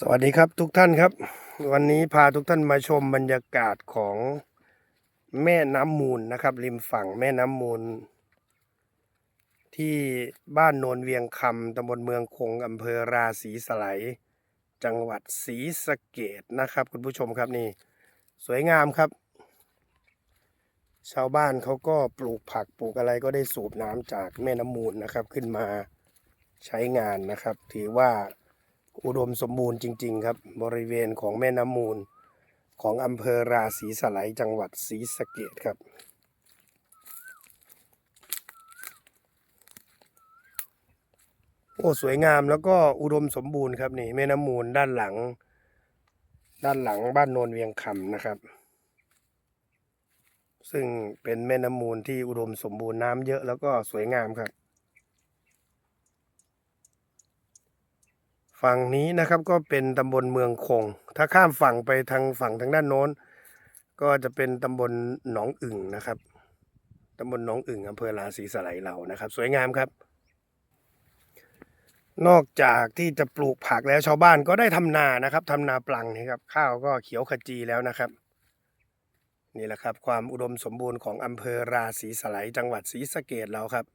สวัสดีครับทุกท่านครับ วันนี้พาทุกท่านมาชมบรรยากาศของแม่น้ำมูลนะครับ ริมฝั่งแม่น้ำมูล ที่บ้านโนนเวียงคำตำบลเมืองคงอำเภอราศีสไลยจังหวัดศรีสะเกดนะครับ คุณผู้ชมครับนี่ สวยงามครับ ชาวบ้านเขาก็ปลูกผักปลูกอะไรก็ได้สูบน้ำจากแม่น้ำมูลนะครับ ขึ้นมาใช้งานนะครับ ถือว่า อุดมสมบูรณ์จริง ๆ ครับ บริเวณของแม่น้ำมูล ของอำเภอราศีสไลจังหวัดศรีสะเกดครับ โอ้สวยงามแล้วก็อุดมสมบูรณ์ครับนี่แม่น้ำมูลด้านหลัง ด้านหลังบ้านโนนเวียงคำนะครับ ซึ่งเป็นแม่น้ำมูลที่อุดมสมบูรณ์น้ำเยอะแล้วก็สวยงามครับ ฝั่งนี้นะครับก็เป็นตำบลเมืองคง ถ้าข้ามฝั่งไปทางฝั่งทางด้านโน้น ก็จะเป็นตำบลหนองอึ่งนะครับตำบลหนองอึ่งอำเภอราศีสไลเรานะครับ สวยงามครับ นอกจากที่จะปลูกผักแล้วชาวบ้านก็ได้ทำนานะครับทำนาปลังนี่ครับข้าวก็เขียวขจีแล้วนะครับนี่แหละครับ ความอุดมสมบูรณ์ของอำเภอราศีสไลจังหวัดศรีสะเกดเราครับ